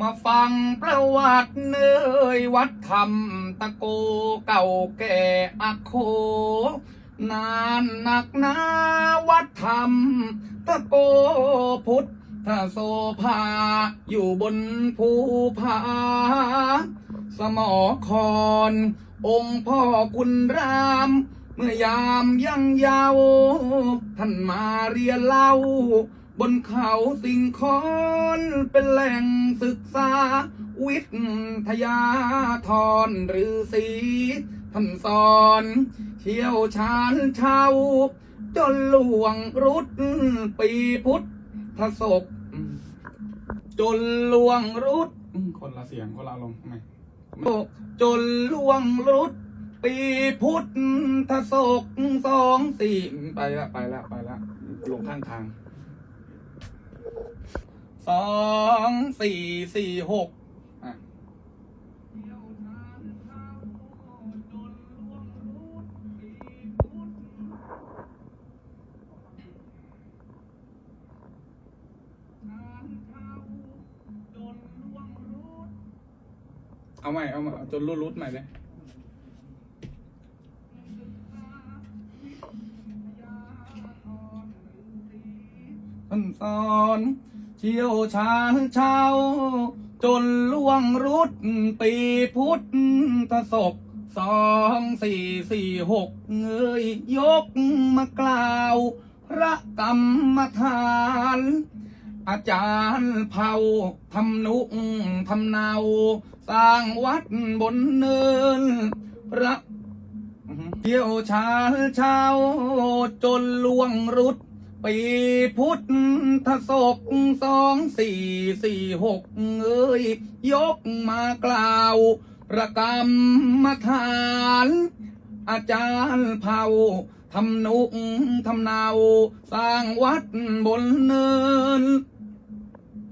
มาฟังประวัติเนยวัดธรรมตะโกเก่าแก่อโคนานหนักหนาวัดธรรมตะโกพุทธโสภา อยู่บนภูผาสมอคอนองค์พ่อคุณราม เมื่อยามยังเยาวท่านมาเรียนเล่า บนเขาสิ่งคอนเป็นแหล่งศึกษา วิทยาธรหรือสีท่านสอน เชี่ยวชาญชาวจนหลวงรุดปีพุทธศก จนหลวงรุดคนละเสียงคนละลงทำไมจนล่วงรุดปีพุทธศกสองสี่ไปละไปละไปละลงข้างทาง สองสี่สี่หกเอาใหม่ เอาใหม่จนรุดรุดใหม่เลยท่านสอน เชี่ยวชาญชาวจนล่วงรุดปีพุทธศกสองสี่สี่หกเงยยกมากล่าว พระกรรมฐาน อาจารย์เผาทำนุทำเนา สร้างวัดบนเนิน พระเที่ยวชาญชาวจนล่วงรุด ปีพุทธศกสองสี่สี่หกเอ้ยยกมากล่าว ประกรรมฐาน อาจารย์เผาทำนุกทำนาสร้างวัดบนเนิน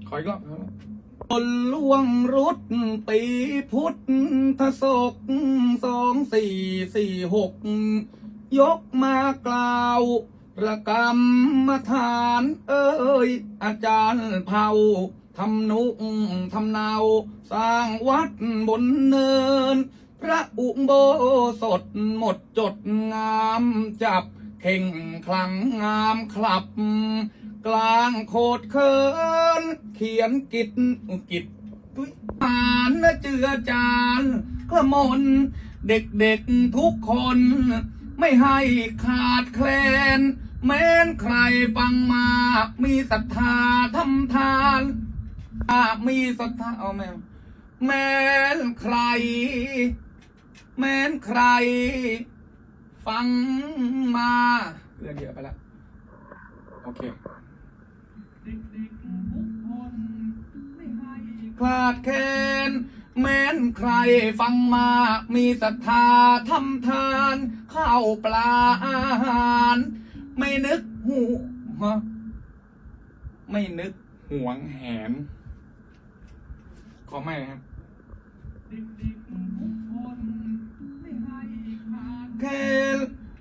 ขออีกรอบคนล่วงรุดปีพุทธศกสองสี่สี่หกยกมากล่าว ระกรรมฐานเอ้ย อาจารย์เผาทำนุทำนาสร้างวัดบนเนิน พระอุโบสถหมดจดงามจับ เข่งคลังงามคลับ กลางโคดเคินเขียนกิจกิจอุ๊ยอ่านและเจือจานกระมนเด็กๆทุกคน ไม่ให้ขาดแคลน แม้นใครฟังมา มีศรัทธาทำทานอามีศรัทธาเอาแม่แม้นใคร แม้นใคร ฟังมาเรื่องเยอะไปล้วโอเคคลาดแคลน แม้นใครฟังมา มีศรัทธาทำทานข้าวปลาอาหาร ไม่นึกหูฮะไม่นึกห่วงแหน ขอไม่ครับแค่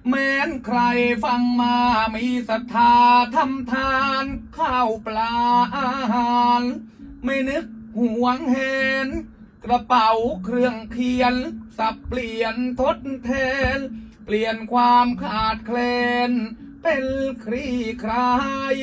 แม้นใครฟังมา มีศรัทธาทำทานข้าวปลาอาหาร ไม่นึกห่วงเห็น กระเป๋าเครื่องเขียน สับเปลี่ยนทดแทน เปลี่ยนความขาดแคลน เป็นคลี่คลาย